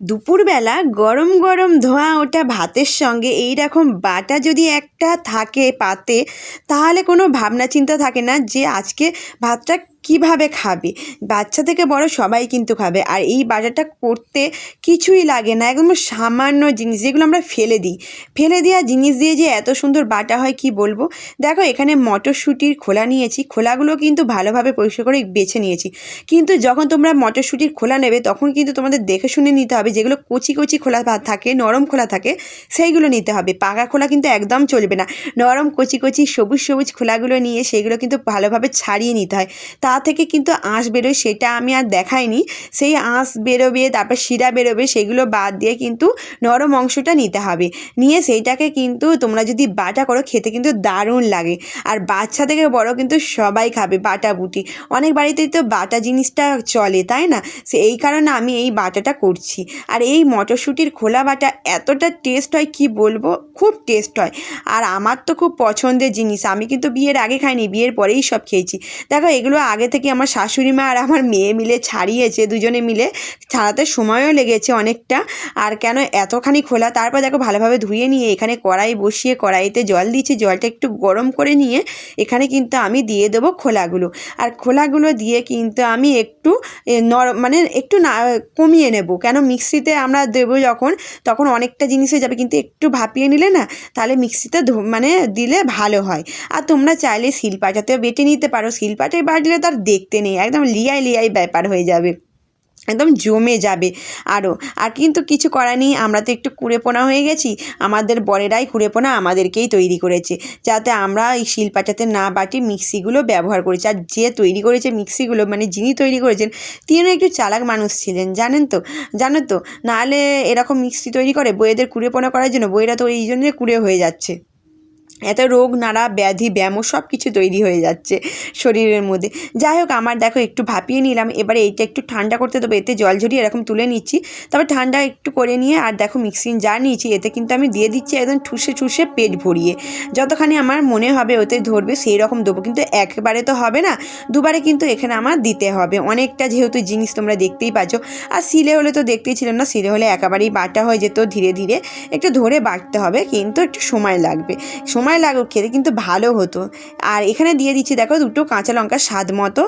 দুপুরবেলা গরম গরম ধোঁয়া ওঠা ভাতের সঙ্গে, এই রকম বাটা যদি একটা থাকে পাতে, তাহলে কোনো ভাবনা চিন্তা থাকে না যে আজকে ভাতটা কীভাবে খাবে? বাচ্চা থেকে বড় সবাই কিন্তু খাবে। আর এই বাটাটা করতে কিছুই লাগে না। একদম সামান্য জিনিস যেগুলো আমরা ফেলে দিই। ফেলে দেওয়া জিনিস দিয়ে যে এত সুন্দর বাটা হয় কি বলব? দেখো, এখানে মটরশুঁটির খোলা নিয়েছি। খোলাগুলো কিন্তু ভালোভাবে পরিষ্কার করে বেছে নিয়েছি। কিন্তু যখন তোমরা মটরশুঁটির খোলা নেবে, তখন কিন্তু তোমাদের দেখে শুনে নিতে হবে যেগুলো কচি কচি খোলা থাকে, নরম খোলা থাকে, সেইগুলো নিতে হবে। পাকা খোলা কিন্তু একদম চলবে না। নরম, কচি কচি, সবুজ সবুজ খোলাগুলো নিয়ে সেইগুলো কিন্তু ভালোভাবে ছাড়িয়ে নিতে হয়। তা থেকে কিন্তু আঁশ বেরোয়, সেটা আমি আর দেখাইনি। সেই আঁশ বেরোবে, তারপর শিরা বেরোবে, সেগুলো বাদ দিয়ে কিন্তু নরম অংশটা নিতে হবে। নিয়ে সেইটাকে কিন্তু তোমরা যদি বাটা করো, খেতে কিন্তু দারুণ লাগে। আর বাচ্চা থেকে বড় কিন্তু সবাই খাবে বাটা বুটি। অনেক বাড়িতেই তো বাটা জিনিসটা চলে, তাই না? সে এই কারণে আমি এই বাটাটা করছি। আর এই মটরশুঁটির খোলা বাটা এতটা টেস্ট হয়, কি বলব? খুব টেস্ট হয়। আর আমার তো খুব পছন্দের জিনিস। আমি কিন্তু বিয়ের আগে খাইনি, বিয়ের পরেই সব খেয়েছি। দেখো, এগুলো আগে থেকে আমার শাশুড়ি মা আর আমার মেয়ে মিলে ছাড়িয়েছে দুজনে মিলে। ছাড়াতে সময়ও লেগেছে অনেকটা। আর কেন এতখানি খোলা? তারপর দেখো ভালোভাবে ধুয়ে নিয়ে এখানে কড়াই বসিয়ে কড়াইতে জল দিয়েছি। জলটা একটু গরম করে নিয়ে এখানে কিন্তু আমি দিয়ে দেবো খোলাগুলো। আর খোলাগুলো দিয়ে কিন্তু আমি একটু এ, নরম মানে একটু না কমিয়ে নেব। কেন মিক্সিতে আমরা দেবো যখন তখন অনেকটা জিনিসে যাবে। কিন্তু একটু ভাপিয়ে নিলে না তাহলে মিক্সিতে মানে দিলে ভালো হয়। আর তোমরা চাইলে শিলপাটাতেও বেটে নিতে পারো। শিলপাটায় বাটলে তার দেখতে নেই, একদম লিয়াই লিয়াই ব্যাপার হয়ে যাবে, একদম জমে যাবে আরও আর কিন্তু কিছু করার নেই, আমরা তো একটু কুড়েপোনা হয়ে গেছি, আমাদের বরেরাই কুড়েপোনা আমাদেরকেই তৈরি করেছে, যাতে আমরা এই শিলপাটাতে না বাটি মিক্সিগুলো ব্যবহার করেছি। আর যে তৈরি করেছে মিক্সিগুলো মানে যিনি তৈরি করেছেন, তিনিও একটু চালাক মানুষ ছিলেন, জানেন তো, জানো তো? নাহলে এরকম মিক্সি তৈরি করে বইয়েদের কুড়েপোনা করার জন্য, বইয়েরা তো এই জন্যে কুড়ে হয়ে যাচ্ছে। এত রোগ, নাড়া, ব্যাধি, ব্যামো সব কিছু তৈরি হয়ে যাচ্ছে শরীরের মধ্যে। যাই হোক, আমার দেখো একটু ভাপিয়ে নিলাম। এবারে এইটা একটু ঠান্ডা করতে দেবো। এতে জল ঝরিয়ে এরকম তুলে নিচ্ছি। তবে ঠান্ডা একটু করে নিয়ে আর দেখো মিক্সিং যা নিয়েছি। এতে কিন্তু আমি দিয়ে দিচ্ছি একদম ঠুসে ঠুসে পেট ভরিয়ে। যতখানি আমার মনে হবে ওতে ধরবে সেই রকম দেবো। কিন্তু একবারে তো হবে না, দুবারে কিন্তু এখানে আমার দিতে হবে। অনেকটা যেহেতু জিনিস তোমরা দেখতেই পাচ্ছ। আর সিলে হলে তো দেখতেই ছিল না সিলে হলে একেবারেই বাটা হয়ে যেত ধীরে ধীরে। একটু ধরে বাটতে হবে, কিন্তু একটু সময় লাগবে। সময় লাগুক খেতে, কিন্তু ভালো হতো। আর এখানে দিয়ে দিচ্ছি, দেখো, দুটো কাঁচা লঙ্কা স্বাদ মতো।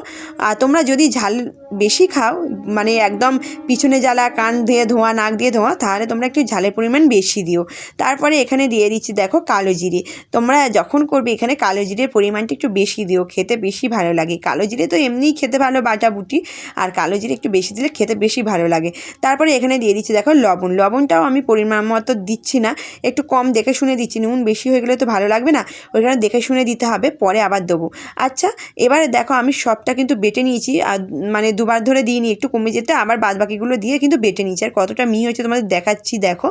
আর তোমরা যদি ঝাল বেশি খাও মানে একদম পিছনে জ্বালা, কান দিয়ে ধোঁয়া, নাক দিয়ে ধোঁয়া, তাহলে তোমরা একটু ঝালের পরিমাণ বেশি দিও। তারপরে এখানে দিয়ে দিচ্ছি, দেখো, কালো জিরে। তোমরা যখন করবে, এখানে কালো জিরের পরিমাণটা একটু বেশি দিও, খেতে বেশি ভালো লাগে। কালো জিরে তো এমনিই খেতে ভালো, বাটা বুটি। আর কালো জিরে একটু বেশি দিলে খেতে বেশি ভালো লাগে। তারপরে এখানে দিয়ে দিচ্ছি, দেখো, লবণ। লবণটাও আমি পরিমাণ মতো দিচ্ছি না, একটু কম দেখে শুনে দিচ্ছি, নুন বেশি হয়ে গেলে তো ভালো লাগবে না? ওইখানে দেখে শুনে দিতে হবে, পরে আবার দেবো। আচ্ছা এবারে দেখো আমি সবটা কিন্তু বেটে নিয়েছি, আর মানে দুবার ধরে দিইনি, একটু কমে যেতে, আবার বাদ বাকিগুলো দিয়ে কিন্তু বেটে নিয়েছি। আর কতটা মিহি হয়েছে তোমাদের দেখাচ্ছি, দেখো।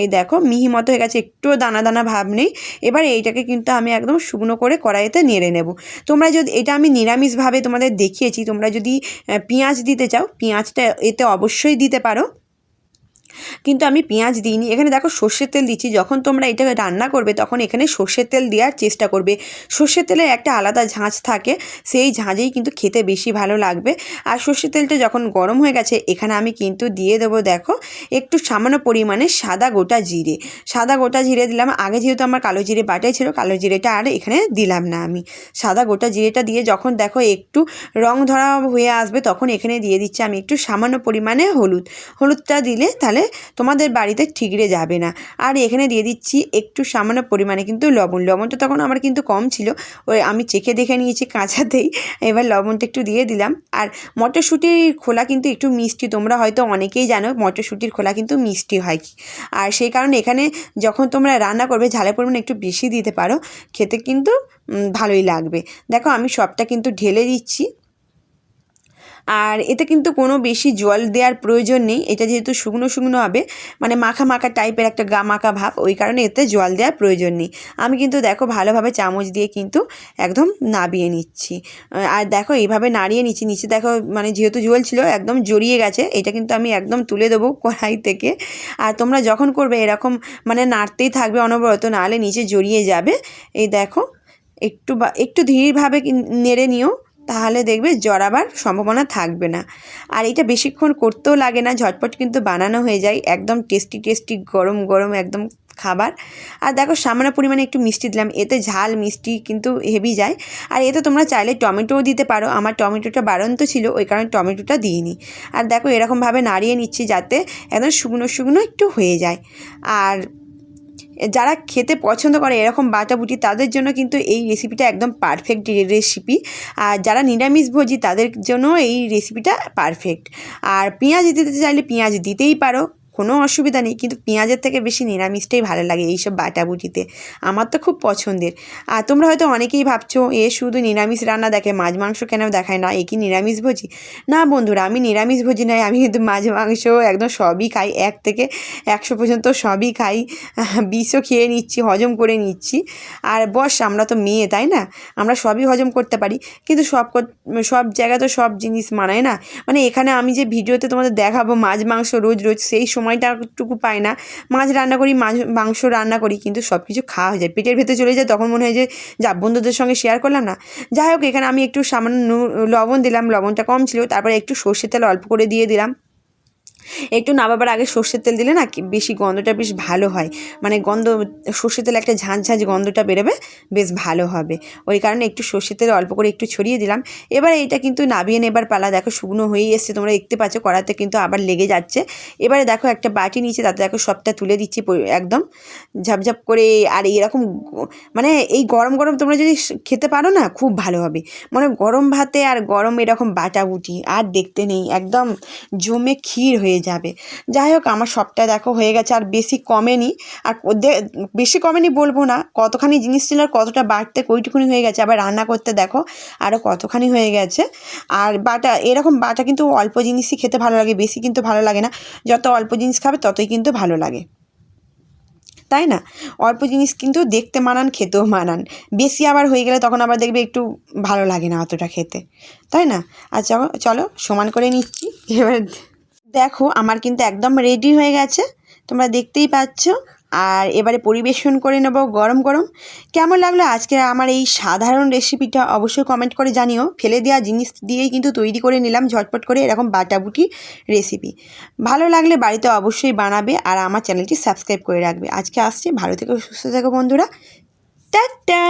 এই দেখো, মিহি মতো হয়ে গেছে, একটুও দানা দানা ভাব নেই। এবার এইটাকে কিন্তু আমি একদম শুকনো করে কড়াইতে নেড়ে নেব। তোমরা যদি, এটা আমি নিরামিষভাবে তোমাদের দেখিয়েছি, তোমরা যদি পেঁয়াজ দিতে চাও, পেঁয়াজটা এতে অবশ্যই দিতে পারো। কিন্তু আমি পেঁয়াজ দিইনি। এখানে দেখো সর্ষের তেল দিচ্ছি। যখন তোমরা এটাকে রান্না করবে, তখন এখানে সর্ষের তেল দেওয়ার চেষ্টা করবে। সর্ষের তেলের একটা আলাদা ঝাঁঝ থাকে, সেই ঝাঁঝেই কিন্তু খেতে বেশি ভালো লাগবে। আর সর্ষের তেলটা যখন গরম হয়ে গেছে, এখানে আমি কিন্তু দিয়ে দেবো, দেখো, একটু সামান্য পরিমাণে সাদা গোটা জিরে। সাদা গোটা জিরে দিলাম। আগে যেহেতু আমার কালো জিরে বাটাই ছিল, কালো জিরেটা আর এখানে দিলাম না আমি। সাদা গোটা জিরেটা দিয়ে যখন দেখো একটু রং ধরা হয়ে আসবে, তখন এখানে দিয়ে দিচ্ছি আমি একটু সামান্য পরিমাণে হলুদ। হলুদটা দিলে তাহলে তোমাদের বাড়িতে ঠিকরে যাবে না। আর এখানে দিয়ে দিচ্ছি একটু সামান্য পরিমাণে কিন্তু লবণ। লবণটা তখন আমার কিন্তু কম ছিল। ওই আমি চেখে দেখে নিয়েছি কাঁচাতেই। এবার লবণটা একটু দিয়ে দিলাম। আর মটরশুঁটির খোলা কিন্তু একটু মিষ্টি। তোমরা হয়তো অনেকেই জানো মটরশুঁটির খোলা কিন্তু মিষ্টি হয় কি। আর সেই কারণে এখানে যখন তোমরা রান্না করবে, ঝালের পরিমাণ একটু বেশি দিতে পারো, খেতে কিন্তু ভালোই লাগবে। দেখো আমি সবটা কিন্তু ঢেলে দিচ্ছি। আর এতে কিন্তু কোনো বেশি জল দেওয়ার প্রয়োজন নেই। এটা যেহেতু শুকনো শুকনো হবে মানে মাখা মাখা টাইপের একটা গা মাখা ভাব, ওই কারণে এতে জল দেওয়ার প্রয়োজন নেই। আমি কিন্তু দেখো ভালোভাবে চামচ দিয়ে কিন্তু একদম নাবিয়ে নিচ্ছি। আর দেখো এইভাবে নাড়িয়ে নিচ্ছি, নিচে দেখো মানে যেহেতু জল ছিল, একদম জড়িয়ে গেছে, এটা কিন্তু আমি একদম তুলে দেবো কড়াই থেকে। আর তোমরা যখন করবে এরকম মানে নাড়তেই থাকবে অনবরত, নাহলে নিচে জড়িয়ে যাবে। এই দেখো, একটু বা, একটু ধীরভাবে নেড়ে নিও। তাহলে দেখবে জড়াবার সম্ভাবনা থাকবে না। আর এটা বেশিক্ষণ করতেও লাগে না, ঝটপট কিন্তু বানানো হয়ে যায়, একদম টেস্টি টেস্টি, গরম গরম একদম খাবার। আর দেখো সামান্য পরিমাণে একটু মিষ্টি দিলাম, এতে ঝাল, মিষ্টি কিন্তু হেভি যায়। আর এতে তোমরা চাইলে টমেটোও দিতে পারো, আমার টমেটোটা বাড়ন্ত ছিল, ওই কারণে টমেটোটা দিইনি। আর দেখো এরকমভাবে নাড়িয়ে নিচ্ছি যাতে একদম শুকনো শুকনো একটু হয়ে যায়। আর যারা খেতে পছন্দ করে এরকম বাটাবুটি তাদের জন্য কিন্তু এই রেসিপিটা একদম পারফেক্ট রেসিপি আর যারা নিরামিষভোজী তাদের জন্য এই রেসিপিটা পারফেক্ট আর পেঁয়াজ দিতে চাইলে পেঁয়াজ দিতেই পারো। কোনো অসুবিধা নেই, কিন্তু পেঁয়াজের থেকে বেশি নিরামিষটাই ভালো লাগে এইসব বাটাবুটিতে। আমার তো খুব পছন্দের। আর তোমরা হয়তো অনেকেই ভাবছ, এ শুধু নিরামিষ রান্না দেখে মাছ মাংস কেন দেখায় না? এ কি নিরামিষভোজী না বন্ধুরা, আমি নিরামিষভোজী নয়, আমি কিন্তু মাছ মাংস একদম সবই খাই, এক থেকে একশো পর্যন্ত সবই খাই। বিষও খেয়ে নিচ্ছি, হজম করে নিচ্ছি। আর বস, আমরা তো মেয়ে, তাই না? আমরা সবই হজম করতে পারি, কিন্তু সব সব জায়গায় তো সব জিনিস মানায় না। মানে এখানে আমি যে ভিডিওতে তোমাদের দেখাবো মাছ মাংস রোজ রোজ, সেই সময়টাটুকু পাই না। মাছ রান্না করি, মাছ, মাংস রান্না করি, কিন্তু সব কিছু খাওয়া হয়ে যায়। পেটের ভেতরে চলে যায়, তখন মনে হয় যে, যা, বন্ধুদের সঙ্গে শেয়ার করলাম না। যাই হোক, এখানে আমি একটু সামান্য লবণ দিলাম, লবণটা কম ছিল, তারপরে একটু সর্ষের তেল অল্প করে দিয়ে দিলাম। একটু নামাবার আগে সর্ষের তেল দিলে না বেশি গন্ধটা বেশ ভালো হয়। মানে গন্ধ, সর্ষের তেলে একটা ঝাঁঝ গন্ধটা বেরোবে, বেশ ভালো হবে। ওই কারণে একটু সর্ষের তেল অল্প করে একটু ছড়িয়ে দিলাম। এবার এটা কিন্তু নাবিয়ে নেবার পালা, দেখো শুকনো হয়েই এসছে, তোমরা দেখতে পাচ্ছ কড়াতে কিন্তু আবার লেগে যাচ্ছে। এবারে দেখো একটা বাটি নিচে তাতে দেখো সবটা তুলে দিচ্ছি একদম ঝাপঝাপ করে, আর এরকম মানে এই গরম গরম তোমরা যদি খেতে পারো না, খুব ভালো হবে। মানে গরম ভাতে আর গরম এরকম বাটাবুটি আর দেখতে নেই, একদম জমে ক্ষীর হয়ে যাবে। যাই হোক আমার সবটা দেখো হয়ে গেছে, আর বেশি কমেনি। আর বেশি কমেনি বলব না, কতখানি জিনিস ছিল আর কতটা বাড়তে কইটুকুনি হয়ে গেছে। আবার রান্না করতে দেখো আরও কতখানি হয়ে গেছে। আর বাটা, এরকম বাটা কিন্তু অল্প জিনিসই খেতে ভালো লাগে, বেশি কিন্তু ভালো লাগে না। যত অল্প জিনিস খাবে, ততই কিন্তু ভালো লাগে। তাই না? অল্প জিনিস কিন্তু দেখতে মানান, খেতেও মানান। বেশি আবার হয়ে গেলে তখন আবার দেখবে একটু ভালো লাগে না অতটা খেতে। তাই না? আচ্ছা চলো সমান করে নিচ্ছি। এবার দেখো, আমার কিন্তু একদম রেডি হয়ে গেছে। তোমরা দেখতেই পাচ্ছ। আর এবারে পরিবেশন করে নেব গরম গরম। কেমন লাগল আজকে আমার এই সাধারণ রেসিপিটা অবশ্যই কমেন্ট করে জানিও। ফেলে দেওয়া জিনিস দিয়েই কিন্তু তৈরি করে নিলাম ঝটপট করে এরকম বাটাবুটি রেসিপি ভালো লাগলে বাড়িতে অবশ্যই বানাবে আর আমার চ্যানেলটি সাবস্ক্রাইব করে রাখবে। আজকে আসছি, ভালো থেকে, সুস্থ থাকো বন্ধুরা। টাটা!